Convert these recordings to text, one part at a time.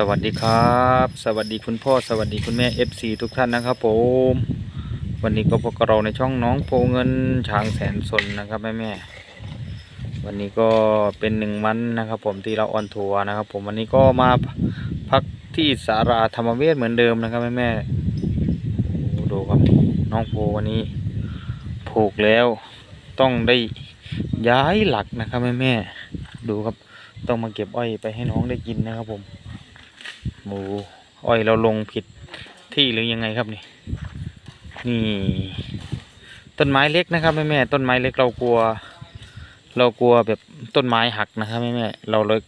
สวัสดีครับ สวัสดีคุณพ่อสวัสดีคุณแม่ FC ทุกท่านนะครับผมวันนี้ก็พบกับเราในช่องน้องโพเงินช้างแสนสนนะครับแม่แม่วันนี้ก็เป็นหนึ่งวันนะครับ ผมที่เราออนทัวร์นะครับ ผมวันนี้ก็มาพักที่สาราธรรมเวชเหมือนเดิมนะครับแม่แม่ดูครับน้องโพวันนี้ผูกแล้วต้องได้ย้ายหลักนะครับแม่แม่ดูครับต้องมาเก็บอ้อยไปให้น้องได้กินนะครับผม หมูอ้อยเราลงผิดที่หรือยังไงครับนี่ นี่ ต้นไม้เล็กนะครับแม่แม่ต้นไม้เล็กเรากลัว เรากลัวแบบต้นไม้หักนะครับแม่แม่เราเลย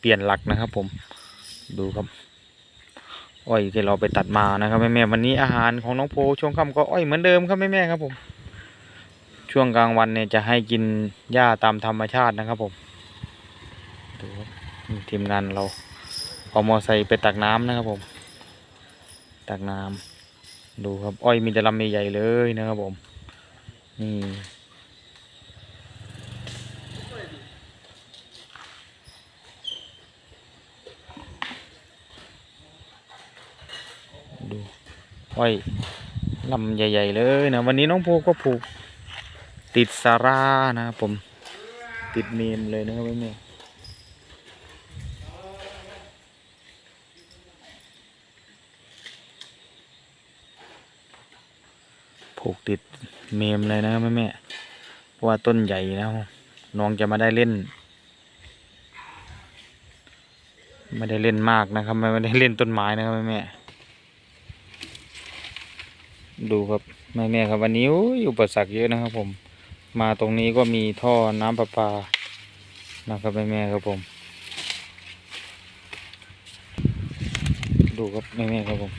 เปลี่ยนหลักนะครับ ผม ดูครับอ้อยที่เราไปตัดมานะครับแม่แม่วันนี้อาหารของน้องโพช่วงค่ำก็อ้อยเหมือนเดิมครับแม่แม่ครับผม ช่วงกลางวันเนี่ยจะให้กินหญ้าตามธรรมชาตินะครับผมดูครับทีมงานเรา เอามอไซค์ไปตักน้ำนะครับผม ตักน้ำดูครับ อ้อยมีแต่ลำใหญ่ๆเลยนะครับผม นี่ดูอ้อยลำใหญ่ ๆ เลยนะ วันนี้น้องภูก็ผูกติดสารานะครับผม ติดเมนเลยนะครับแม่ ผูกติดเมมเลยนะครับแม่แม่เพราะว่าต้นใหญ่แล้วน้องจะมาได้เล่น ไม่ได้เล่นมากนะครับ ไม่ได้เล่นต้นไม้นะครับแม่แม่ดูครับแม่แม่ครับวันนี้อุ๊ยอุปสรรคเยอะนะครับ ผม มาตรงนี้ก็มีท่อน้ำประปานะครับแม่แม่ครับผม ดูครับแม่แม่ครับผม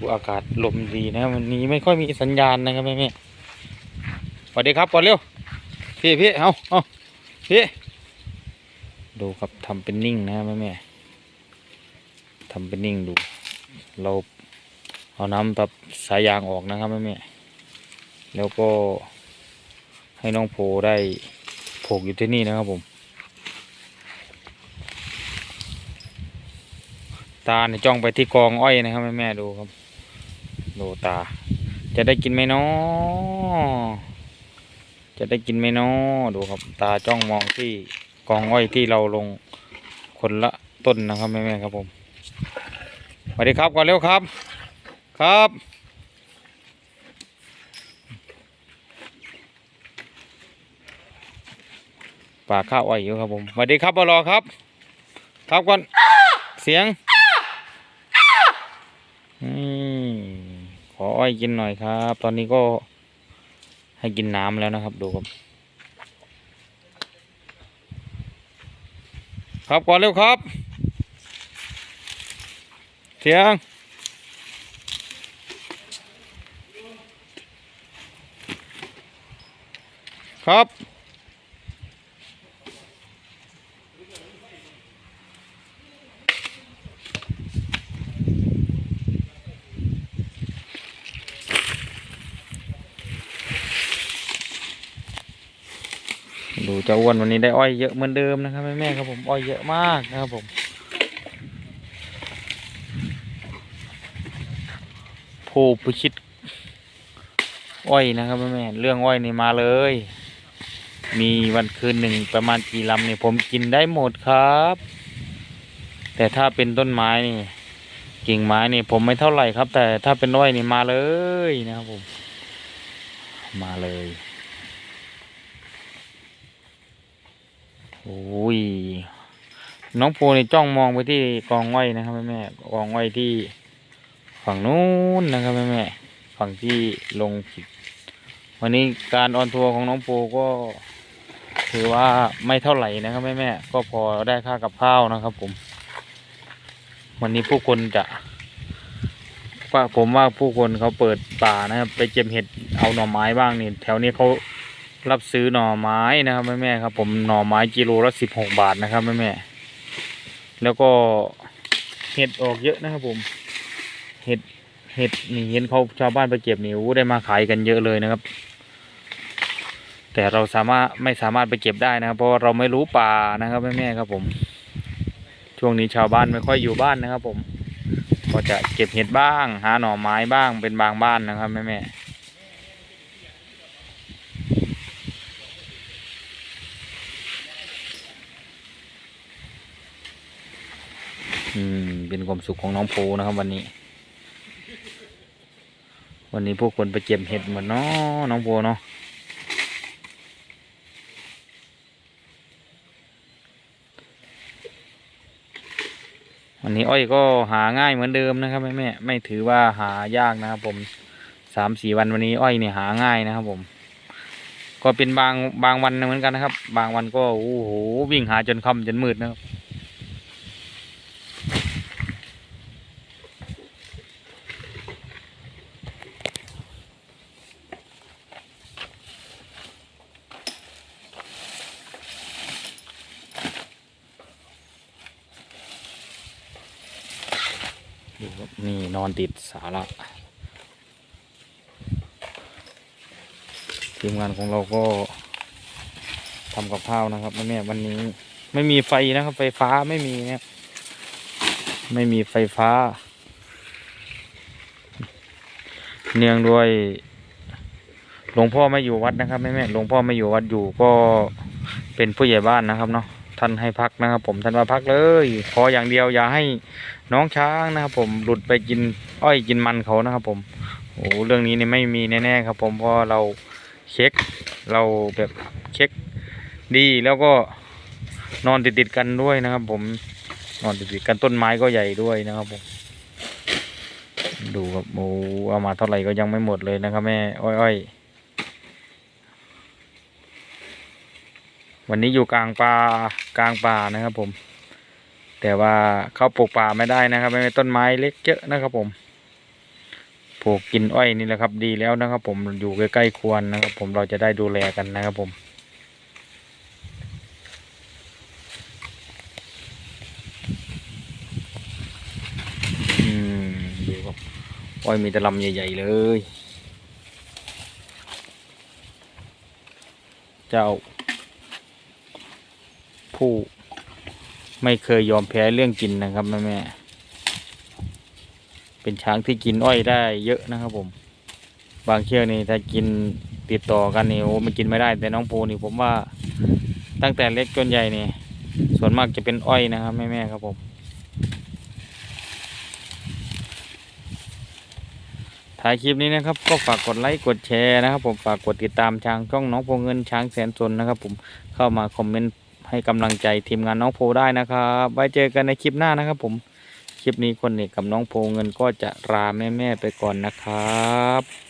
อ้อากาศลมดีนะวันนี้ไม่ค่อยมีสัญญาณนะครับแม่แม่สวัสดีครับก่อนเร็วพี่พี่เอาเอาพี่ดูครับทำเป็นนิ่งนะแม่แม่ทำเป็นนิ่งดู เราเอาน้ำแบบสายยางออกนะครับแม่แม่แล้วก็ให้น้องโพได้โผกอยู่ที่นี่นะครับผม ตาเนี่ยจ้องไปที่กองอ้อยนะครับแม่แม่ดูครับ ดูตา จะได้กินไหมเนาะจะได้กินไหมเนาะดูครับตาจ้องมองที่กองอ้อยที่เราลงคนละต้นนะครับแม่แม่ๆครับผมสวัสดีครับก่อนเร็วครับ ครับ ป่าข้าวอ้อยอยู่ครับผมสวัสดีครับบอรอครับ ครับก่อนเสียงอืม ขออ้อยกินหน่อยครับ ตอนนี้ก็ให้กินน้ำแล้วนะครับ ดูครับ ครับก่อนเร็วครับ เสียง ครับ จ้าอ้วนวันนี้ได้อ้อยเยอะเหมือนเดิมนะครับแม่แม่ๆครับผมอ้อยเยอะมากนะครับผมโพพิชิตอ้อยนะครับแม่แม่ๆเรื่องอ้อยนี่มาเลย มีวันคืนหนึ่งประมาณกี่ลำเนี่ยผมกินได้หมดครับ แต่ถ้าเป็นต้นไม้นี่กิ่งไม้นี่ผมไม่เท่าไหร่ครับ แต่ถ้าเป็นอ้อยนี่มาเลยนะครับผม มาเลย โอ้ย น้องโพนี่จ้องมองไปที่กองอ้อยนะครับแม่แม่กองอ้อยที่ฝั่งนู้นนะครับแม่แม่ฝั่งที่ลงผิด วันนี้การออนทัวร์ของน้องโพก็ ถือว่าไม่เท่าไหร่นะครับแม่แม่ก็พอได้ค่ากับข้าวนะครับ ผม วันนี้ผู้คนจะว่าผมว่าผู้คนเขาเปิดป่านะครับ ไปเก็บเห็ดเอาหน่อไม้บ้างนี่ แถวนี้เขา รับซื้อหน่อไม้นะครับแม่แม่ครับ ผมหน่อไม้กิโลละสิบหกบาทนะครับแม่แม่แล้วก็เห็ดออกเยอะนะครับผม เห็ดเห็ดนี่เห็นเขาชาวบ้านไปเก็บนี่อู้ได้มาขายกันเยอะเลยนะครับ แต่เราสามารถไม่สามารถไปเก็บได้นะครับ เพราะาเราไม่รู้ป่านะครับแม่แม่ครับผม ช่วงนี้ชาวบ้านไม่ค่อยอยู่บ้านนะครับ ผม ก็จะเก็บเห็ดบ้าง หาหน่อไม้บ้างเป็นบางบ้านนะครับแม่แม่อืม เป็นความสุขของน้องโพนะครับ วันนี้ วันนี้พวกคนไปเก็บเห็ดหมดเนาะน้องโพเนาะวันนี้อ้อยก็หาง่ายเหมือนเดิมนะครับแม่แม่ไม่ถือว่าหายากนะครับ ผมสามสี่วันวันนี้อ้อยเนี่ยหาง่ายนะครับ ผม ก็เป็นบางบางวันเหมือนกันนะครับ บางวันก็โอ้โหวิ่งหาจนค่ำจนมืดนะครับ นี่นอนติดสาระทีมงานของเราก็ทำกับข้าวนะครับแม่แม่วันนี้ไม่มีไฟนะครับ ไฟฟ้าไม่มีเนี่ยไม่มีไฟฟ้า เนื่องด้วยหลวงพ่อไม่อยู่วัดนะครับแม่แม่หลวงพ่อไม่อยู่วัดอยู่ก็เป็นผู้ใหญ่บ้านนะครับเนาะ ท่านให้พักนะครับ ผมท่านว่าพักเลยขออย่างเดียวอย่าให้น้องช้างนะครับ ผมหลุดไปกินอ้อยกินมันเขานะครับ ผมโอ้เรื่องนี้เนี่ยไม่มีแน่ๆครับ ผมเพราะเราเช็คเราแบบเช็คดีแล้วก็นอนติดๆกันด้วยนะครับ ผมนอนติดๆกันต้นไม้ก็ใหญ่ด้วยนะครับผมดูครับโอ้เอามาเท่าไหร่ก็ยังไม่หมดเลยนะครับแม่อ้อยๆวันนี้อยู่กลางป่า กลางป่านะครับผม แต่ว่าเข้าปลูกป่าไม่ได้นะครับไม่มีต้นไม้เล็กเยอะนะครับผมปลูกกินอ้อยนี่แหละครับ ดีแล้วนะครับ ผมอยู่ใกล้ๆควรนะครับ ผมเราจะได้ดูแลกันนะครับผมดูครับอ้อยมีต่ลำใหญ่ ๆ เลย เจ้า ผู้ไม่เคยยอมแพ้เรื่องกินนะครับแม่แม่เป็นช้างที่กินอ้อยได้เยอะนะครับผม บางเชือกนี่ถ้ากินติดต่อกันนี่โอ้มันกินไม่ได้ แต่น้องโพนี่ผมว่าตั้งแต่เล็กจนใหญ่นี่ส่วนมากจะเป็นอ้อยนะครับแม่แม่ครับผมถ่ายคลิปนี้นะครับก็ฝากกดไลค์กดแชร์นะครับ ผมฝากกดติดตามช้างช่องน้องโพเงินช้างแสนสนนะครับ ผมเข้ามาคอมเมนต์ ให้กำลังใจทีมงานน้องโพได้นะครับ ไว้เจอกันในคลิปหน้านะครับผมคลิปนี้คนเอกกับน้องโพเงินก็จะลาแม่ ๆ ไปก่อนนะครับ